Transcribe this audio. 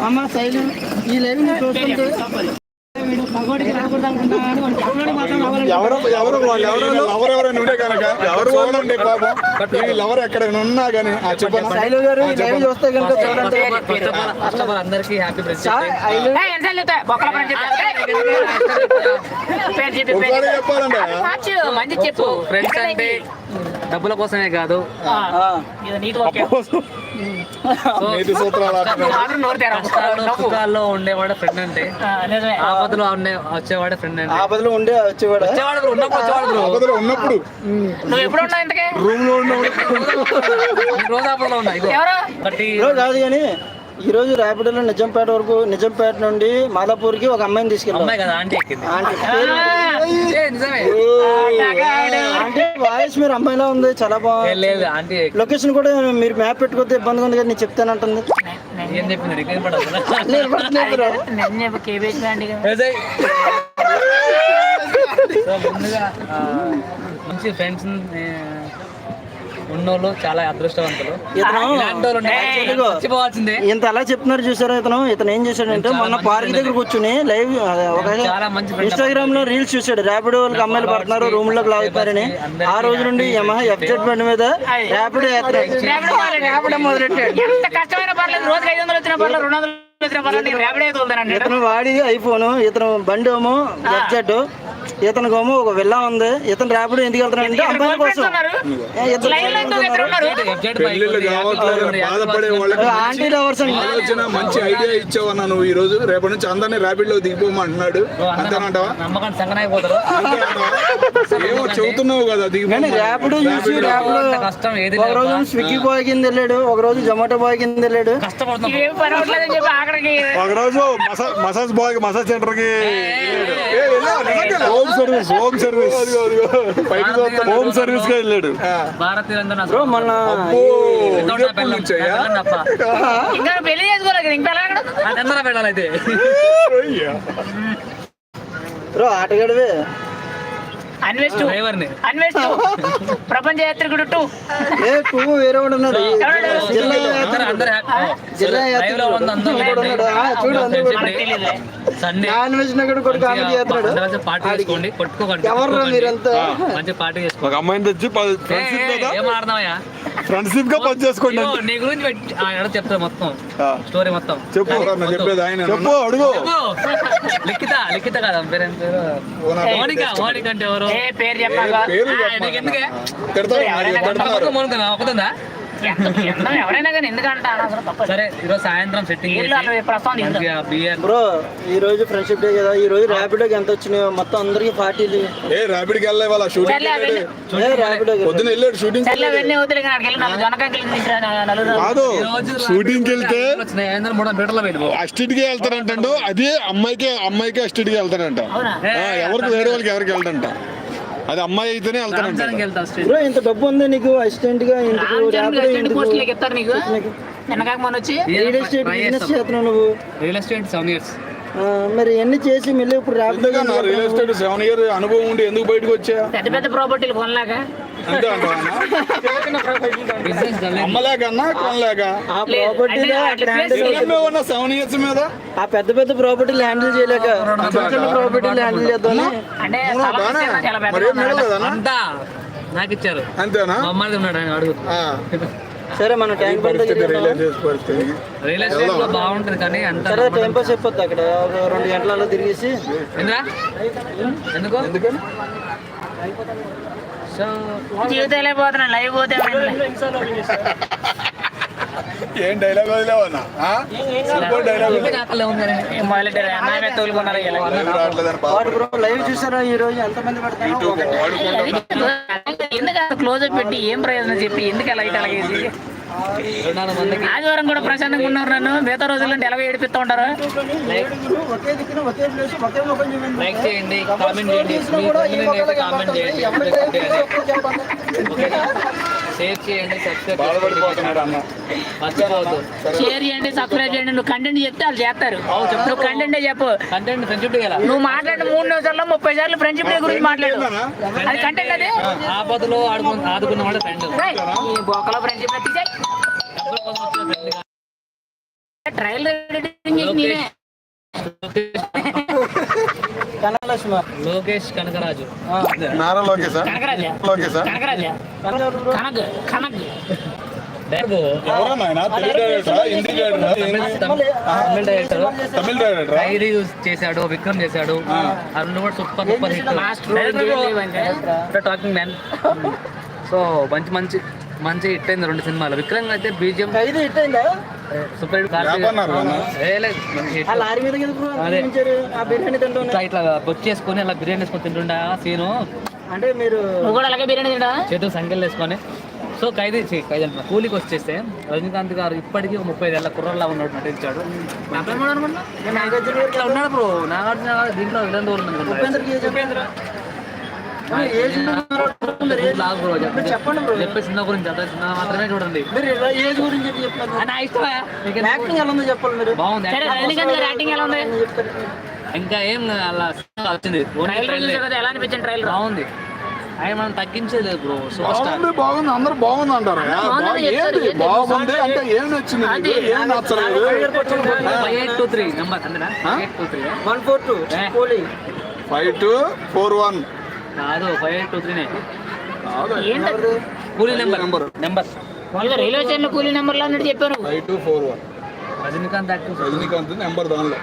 అమ్మ శైలు ఈ లైవ్ని చూస్తుంటే వీడు మగోడికి రాకూడదు అనుకుంటాను మగోడికి మాత్రం రావాలని ఎవరు ఎవరు వాళ్ళు ఎవరు ఎవరెవరైనా ఉండే కనుక ఎవరు చూడండి పాపం? వీళ్ళు ఎవరు ఎక్కడైనా ఉన్నా కానీ ఆ చెప్పండి శైలు గారు ఈ లైవ్ చూస్తే కనుక చూడండి. అందరికి హ్యాపీ చా- ఐలు ఒకసారి చెప్పాలంటే. మంచి చెప్పు. ఫ్రెండ్స్ అంటే డబ్బుల కోసమే కాదు. కష్టాల్లో ఉండేవాడు ఫ్రెండ్ అంటే ఆపదలో ఉండే వచ్చేవాడే ఫ్రెండ్ అంటే ఆపదలో ఉండే వచ్చేవాడు? వచ్చేవాడు ఉన్నప్పుడు వచ్చేవాడు. ఆపదలో ఉన్నప్పుడు. నువ్వు ఎప్పుడు ఉన్నావు ఇంతకే? రూమ్లో ఈ రోజు ఆపదలో ఉన్నా ఇగో. బట్ ఈ ఈరోజు కాదు కానీ ఈ రోజు ర్యాపిడోలో నిజంపేట వరకు నిజంపేట నుండి మాదాపూర్కి ఒక అమ్మాయిని తీసుకెళ్ళాం. ఆంటీ వాయిస్ మీరు అమ్మాయిలా ఉంది చాలా బాగుంది లొకేషన్ కూడా మీరు మ్యాప్ పెట్టుకోతే ఇబ్బందిగా ఉంది కదా నేను చెప్తానంటుంది. మంచి ఫ్రెండ్స్ ఉన్నోళ్ళు చాలా అదృష్టవంతులు. ఇంత అలా చెప్తున్నారు చూసారా ఇతను? ఇతను ఏం చేశాడంటే మొన్న పార్క్ దగ్గర కూర్చుని లైవ్ ఇన్స్టాగ్రామ్లో రీల్స్ చూసాడు ర్యాపిడో వాళ్ళకి అమ్మాయిలు పడుతున్నారు రూమ్లోకి లాగుతారని. ఆ రోజు నుండి యమహా ఎఫ్జెడ్ బండి మీద ర్యాపిడో ర్యాపిడో మొదలెట్టాడు. ఎంత కష్టమైన పర్లేదు రోజుకి ఐదు వందలు వచ్చిన పర్లేదు రెండు వందలు వచ్చిన పర్లేదు. నేను ర్యాపిడే తోలుతానండి ఇతను వాడి ఐఫోన్ ఇతను బండి ఏమో ఎఫ్జెడ్ ఇతనికి ఏమో ఒక విల్లా ఉంది. ఇతను ర్యాపిడో ఎందుకు వెళ్తున్నాడు అంటే అమ్మాయిల కోసం. ఆంటీ లవర్స్ ఆలోచన మంచి ఐడియా ఇచ్చావన్నా నువ్వు ఈ రోజు రేపటి నుంచి అందరినీ ర్యాపిడ్లో దిగిపోమంటున్నాడు అంతేనంటావా? చెబుతున్నావు కదా కానీ ర్యాపిడో చూసి ర్యాపిడో కష్టం ఏది ఒక రోజు స్విగ్గీ బాయ్ కింద వెళ్ళాడు ఒక రోజు జొమాటో బాయ్ కింద వెళ్ళాడు. కష్టపడుతున్నాం. ఏం పని అవ్వట్లేదని చెప్పి ఆఖరికి ఒక రోజు మసాజ్ బాయ్ మసాజ్ సెంటర్కి home service home service home సర్వీస్గా వెళ్ళాడు భారత్ తెలంగాణ బ్రో మొన్న ఎప్పటి నుంచయ్యా? ఇంకా పెళ్ళి చేసుకోలేదు ఇంకా బ్రో ఆటగాడివే. అన్వేస్ట్ డ్రైవర్ని. అన్వేస్ట్ ప్రపంచ యాత్రికుడు టూ. వేరే వాడు ఉన్నాడు. జిల్లా అమ్మాయిని తెచ్చి ఫ్రెండ్షిప్గా పని చేసుకోండి ఇదిగో, నీ గురించి పెట్టి- ఆ, ఎడ చెప్తా మొత్తం. ఆ. స్టోరీ మొత్తం. చెప్పు. చెప్పేది ఆయన చెప్పు అడుగు. లిఖిత లిఖిత కదా పేరు మోనిక మోనిక అంటే ఎవరు? ఏ పేరు చెప్పాక పేరు ఆ, చెప్పమా. నీకు ఎందుకే? తిడతారు మరి, తిడతారు. మోనిక ఒకతుందా ఎవరైనా కానీ ఎందుకంటే అసలు తప్పదు. సరే ఈరోజు సాయంత్రం సెట్టింగ్ వీళ్ళు అసలు ప్రస్తుతం తీసుకుంటారు. బియర్ బ్రో ఈ రోజు ఫ్రెండ్షిప్ డే కదా. ఈ రోజు ఎంత వచ్చినాయో? మొత్తం అందరికి పార్టీలు ఏ ర్యాపిడ్కి వెళ్ళే వాళ్ళ షూటింగ్ పొద్దున వెళ్ళాడు షూటింగ్ కాదు వెళ్తే కి అదే అమ్మాయికి అమ్మాయికి అస్టిడ్కి వెళ్తారంట ఎవరికి వేరే వాళ్ళకి ఎవరికి వెళ్తారంట అది అమ్మాయి అయితేనే వెళ్తారంట రామచరణ్కి వెళ్తా స్ట్రీట్ బ్రో ఇంత డబ్బు ఉంది నీకు? అసిస్టెంట్గా వెనకాక వచ్చి రియల్ ఎస్టేట్ బిజినెస్ చేస్తున్నావు నువ్వు. రియల్ ఎస్టేట్ సెవెన్ ఇయర్స్ మరి ఎన్ని చేసి మళ్ళీ ఇప్పుడు ర్యాపిడో ఎందుకన్నా రియల్ ఎస్టేట్ సెవెన్ ఇయర్ అనుభవం ఉండి ఎందుకు బయటకు వచ్చా? పెద్ద పెద్ద ప్రాపర్టీలు కొనలేక. అంతే అంటావా బిజినెస్ అమ్మలేకన్నా కొనలేక? ఆ ప్రాపర్టీలో అక్కడ హ్యాండిల్ ఉన్న సెవెన్ ఇయర్స్ మీద? ఆ పెద్ద పెద్ద ప్రాపర్టీలు హ్యాండిల్ చేయలేక చిన్న చిన్న ప్రాపర్టీలు హ్యాండిల్ మరి మిగలదు? అంతా నాకు ఇచ్చారు అంతేనా? మా అమ్మాయి ఉన్నాడు ఆయన అడుగు. ఆ. సరే మన ట్యాంక్ రియల్ ఎస్టేట్లో బాగుంటది కానీ అంత సరే టైం పాస్ అయిపోద్ది అక్కడ. ఒక రెండు గంటలలో తిరిగేసి. ఎందుకా? జీవితాలే పోతున్నాను లైవ్ పోతే ఏం డైలాగ్ వదిలేవన్నా? సూపర్ డైలాగ్ లైవ్ చూసారా ఈ రోజు? ఎందుకు క్లోజ్ అప్ పెట్టి ఏం ప్రయోజనం చెప్పి? ఎందుకు అలా ఇటు అలాగేసి ఆదివారం కూడా ప్రశాంతంగా ఉన్నారు నన్ను. మిగతా రోజుల్లో ఎలాగో ఏడిపిస్తూ ఉంటారు. లైక్ చేయండి కామెంట్ చేయండి. అయితే కామెంట్ చేయండి. షేర్ చేయండి సబ్స్క్రైబ్ షేర్ చేయండి సబ్స్క్రైబ్ చేయండి. నువ్వు కంటెంట్ చెప్తే వాళ్ళు చేస్తారు. నువ్వు కంటెంట్ చెప్పు. కంటెంట్ ఫ్రెండ్షిప్ కదా. నువ్వు మాట్లాడిన మూడు నిమిషాల్లో ముప్పై సార్లు ఫ్రెండ్షిప్ డే గురించి మాట్లాడు. అది కంటెంట్ అది? ఆపదలో ఆడుకు ఆదుకున్న వాడు ఫ్రెండ్ బొక్కలో ఫ్రెండ్షిప్ ట్రయల్ చేసి నేనే. కనకలక్ష్మి లోకేష్ కనకరాజు. నారా లోకేశా లోకేశా కనకరాజా? ఖైదీ చేశాడు విక్రమ్ చేశాడు. రెండు కూడా super super hit. Talking man so మంచి మంచి మంచి హిట్ అయింది రెండు సినిమాలు. విక్రమ్ అయితే బీజియం ఖైదీ హిట్ అయిందా? Super hit. ఇట్లా బొచ్చేసుకొని అలా బిర్యానీ వేసుకొని తింటుండే ఆ సీను. అంటే మీరు కూడా అలాగే బిర్యానీ తింటా చేతులు సంఖ్యలు వేసుకొని. సో ఖైదీ ఖైదీ అంటున్నా. కూలికి వచ్చేస్తే రజనీకాంత్ గారు ఇప్పటికీ ఒక ముప్పై ఏళ్ళ కుర్రలా ఉన్నాడు నటించాడు ఇట్లా ఉన్నాడు బ్రో. నాగార్జున గారు దీంట్లో చెప్పండి. చెప్పండి సినిమా గురించి అదే సినిమా మాత్రమే చూడండి. మీరు ఇలా ఏజ్ గురించి చెప్పి చెప్తున్నారు ఆ, నా ఇష్టమే? మీకు యాక్టింగ్ ఎలా ఉందో చెప్పాలి మీరు. బాగుంది. సరే రజనీకాంత్ గారి యాక్టింగ్ ఎలా ఉంది? ఏం చెప్తారు. ఇంకా ఏం అలా వచ్చింది. ఎలా అనిపించింది ట్రైలర్ బాగుంది. ఆయన మనం తగ్గించేది లేదు బ్రో సూపర్ స్టార్ బాగుంది బాగుంది అందరు బాగుంది అంటారు బాగుందని బాగుంది. అంటే ఏం నచ్చింది? ఏం నచ్చలేదు? Five eight two three number అంతేనా? Five eight two three one four two five two four one కాదు ఫైవ్ ఎయిట్ టూ త్రీనే ఏంటి? Coolie number number number railway station coolie నెంబర్లో అన్నట్టు చెప్పాను five two four one Rajinikanth Rajinikanth number దానిలో.